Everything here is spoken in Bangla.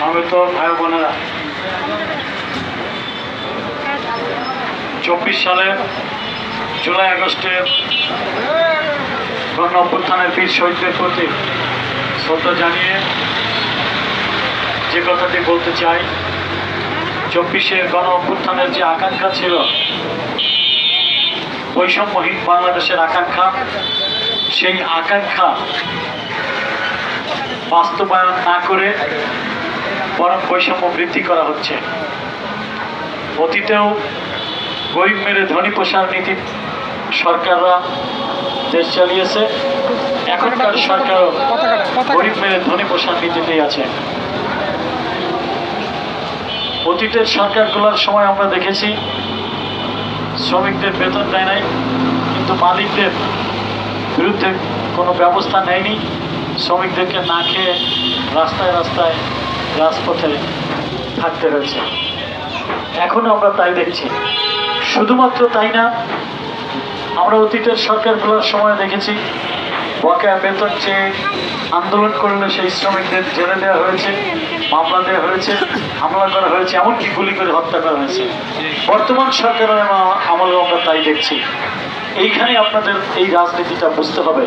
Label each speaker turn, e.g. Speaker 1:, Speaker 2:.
Speaker 1: সমবেত ভাই বোনেরা। চব্বিশ সালে জুলাই আগস্টের গণ অভ্যুত্থানের বীর শহীদদের প্রতি শ্রদ্ধা জানিয়ে যে কথাটি বলতে চাই চব্বিশের গণ অভ্যুত্থানের যে আকাঙ্ক্ষা ছিল, বৈষম্যহীন বাংলাদেশের আকাঙ্ক্ষা, সেই আকাঙ্ক্ষা বাস্তবায়ন না করে বরং বৈষম্য বৃদ্ধি করা হচ্ছে। অতীতেও গরিব মেরে ধনী প্রসার নীতি সরকাররা দেশ চালিয়েছে। এখনকার সরকারও গরিব মেরে ধনী প্রসার নীতিতেই আছে। অতীতের সরকারগুলোর সময় আমরা দেখেছি শ্রমিকদের বেতন দেয় নাই কিন্তু মালিকদের বিরুদ্ধে কোনো ব্যবস্থা নেয়নি। শ্রমিকদেরকে না খেয়ে রাস্তায় রাস্তায় রাজপথে থাকতে হয়েছে। এখনও আমরা তাই দেখছি। শুধুমাত্র তাই না, আমরা অতীতের সরকার সরকারগুলোর সময় দেখেছি, বকেয়া বেতন চেয়ে আন্দোলন করলে সেই শ্রমিকদের জেলে দেওয়া হয়েছে, মামলা দেওয়া হয়েছে, হামলা করা হয়েছে, এমনকি গুলি করে হত্যা করা হয়েছে। বর্তমান সরকারের আমা- আমলেও আমরা তাই দেখছি। এইখানে আপনাদের এই রাজনীতিটা বুঝতে হবে।